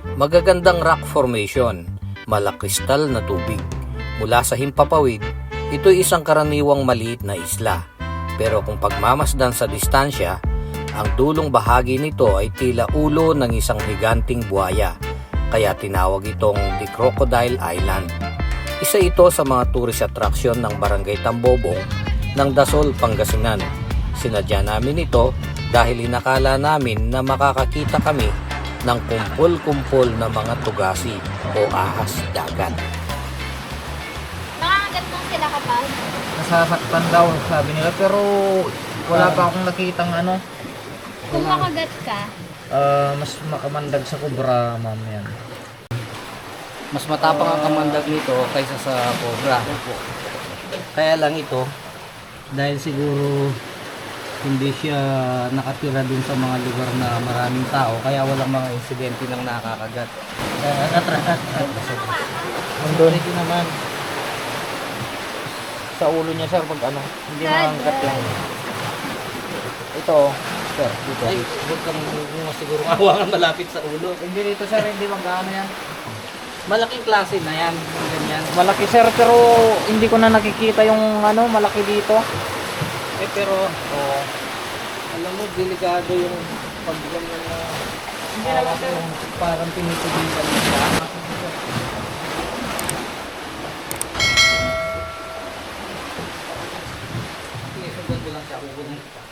Magagandang rock formation, malakristal na tubig. Mula sa himpapawid, ito'y isang karaniwang maliit na isla. Pero kung pagmamasdan sa distansya, ang dulong bahagi nito ay tila ulo ng isang higanting buhaya, kaya tinawag itong The Crocodile Island. Isa ito sa mga tourist attraction ng Barangay Tambobong ng Dasol, Pangasinan. Sinadya namin ito dahil inakala namin na makakakita kami ng kumpol-kumpol na mga tugasi o ahas dagat. Nakakagat mo sila kapag? Nasasaktan daw, sabi nila. Pero wala pa akong nakitang ano. Kung makagat ka, ah, mas makamandag sa kubra, ma'am yan. Mas matapang ang kamandag nito kaysa sa cobra. Kaya lang ito, dahil siguro hindi siya nakatira dun sa mga lugar na maraming tao, kaya walang mga insidente ng nakakagat. Nandun. Ito naman. Sa ulo niya, sir, pag ano, hindi God. lang. Ito, sir, dito. Ay, huwag kang siguro hawakan malapit sa ulo. Hindi dito, sir, hindi magkano yan. Malaking klase na yan, ganyan. Malaki, sir, pero hindi ko na nakikita yung ano, malaki dito. Eh pero, oh, alam mo, delikado yung pag ganyan na Hindi naman, sir. yung parang tinitigilan mo siya. Sundan ko lang siya, kukunin kita.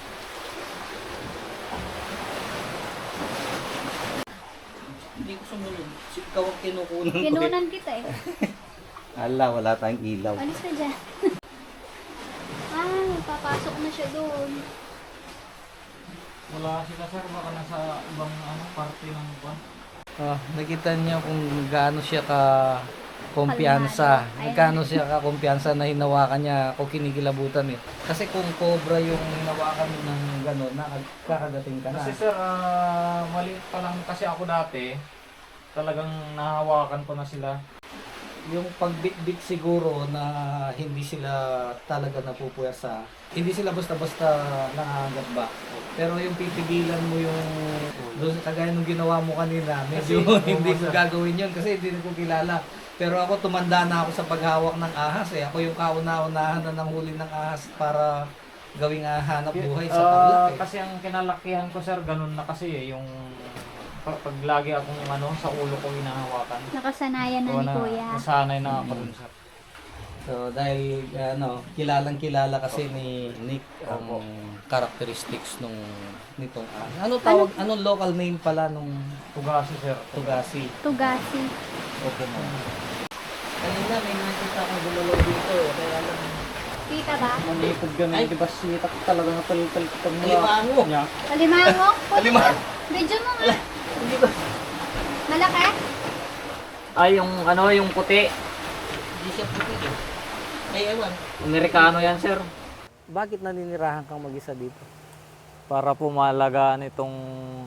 Hindi ko sumunod. Ikaw ang kinukunan ko. eh. kinunan kita eh. Ala, wala tayong ilaw. Alis na dyan. ah, papasok na siya doon. Wala sila, sir, baka nasa ibang ano, parte ng buwan. Ah, nakita niyo kung gaano siya ka kumpiyansa. Gaano siya ka kumpiyansa na hinawakan niya o kinikilabutan eh. Kasi kung cobra yung hinawakan ng gano'n, nakakagating ka na. Kasi sir, ah, maliit pa lang kasi ako dati, talagang nahawakan ko na sila. Yung pagbitbit siguro na hindi sila talaga napupuwersa. Hindi sila basta-basta nangangagat ba. Pero yung pipigilan mo yung doon kagaya nung ginawa mo kanina, medyo Kasi, hindi ko gagawin yun kasi hindi ko kilala. Pero ako tumanda na ako sa paghawak ng ahas eh. Ako yung kauna-unahan na nanghuli ng ahas para gawing ah, hanap buhay sa Ah, tarlac eh. Kasi ang kinalakihan ko sir, ganun na kasi eh, yung pag, pag lagi akong ano, sa ulo ko hinahawakan. Nakasanayan na Oo, ni Kuya. Nasanay na ako dun sir. So dahil ano, kilalang kilala kasi ni Nick ang characteristics nung nitong ahas. Ano tawag, anong local name pala nung Tugasi sir. Tugasi? Tugasi. Opo mo. Kanina may nakita akong gulalo dito, kaya lang Kita ba? Manipod ganun, Ay. di ba sitak talaga na talit-talit pag Alimango. niya. Alimango? Alimango. Medyo mo nga. Malaki? Ay, yung ano, yung puti. Hindi siya puti eh. Ay, ewan. Amerikano yan sir. Bakit naninirahan kang mag-isa dito? Para po malagaan itong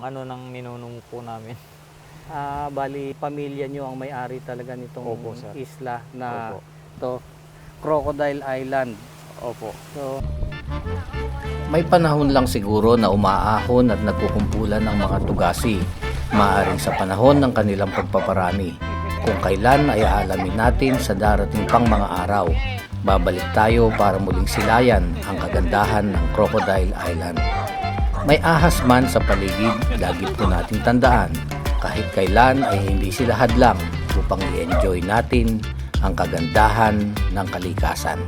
ano ng ninunong po namin. Ah, bali pamilya nyo ang may-ari talaga nitong Opo, sir. isla na Opo. to Crocodile Island. Opo. So, May panahon lang siguro na umaahon at nagkukumpulan ng mga tugasi, maaring sa panahon ng kanilang pagpaparami. Kung kailan ay aalamin natin sa darating pang mga araw. Babalik tayo para muling silayan ang kagandahan ng Crocodile Island. May ahas man sa paligid, lagi po nating tandaan. Kahit kailan ay hindi sila hadlang upang i-enjoy natin ang kagandahan ng kalikasan.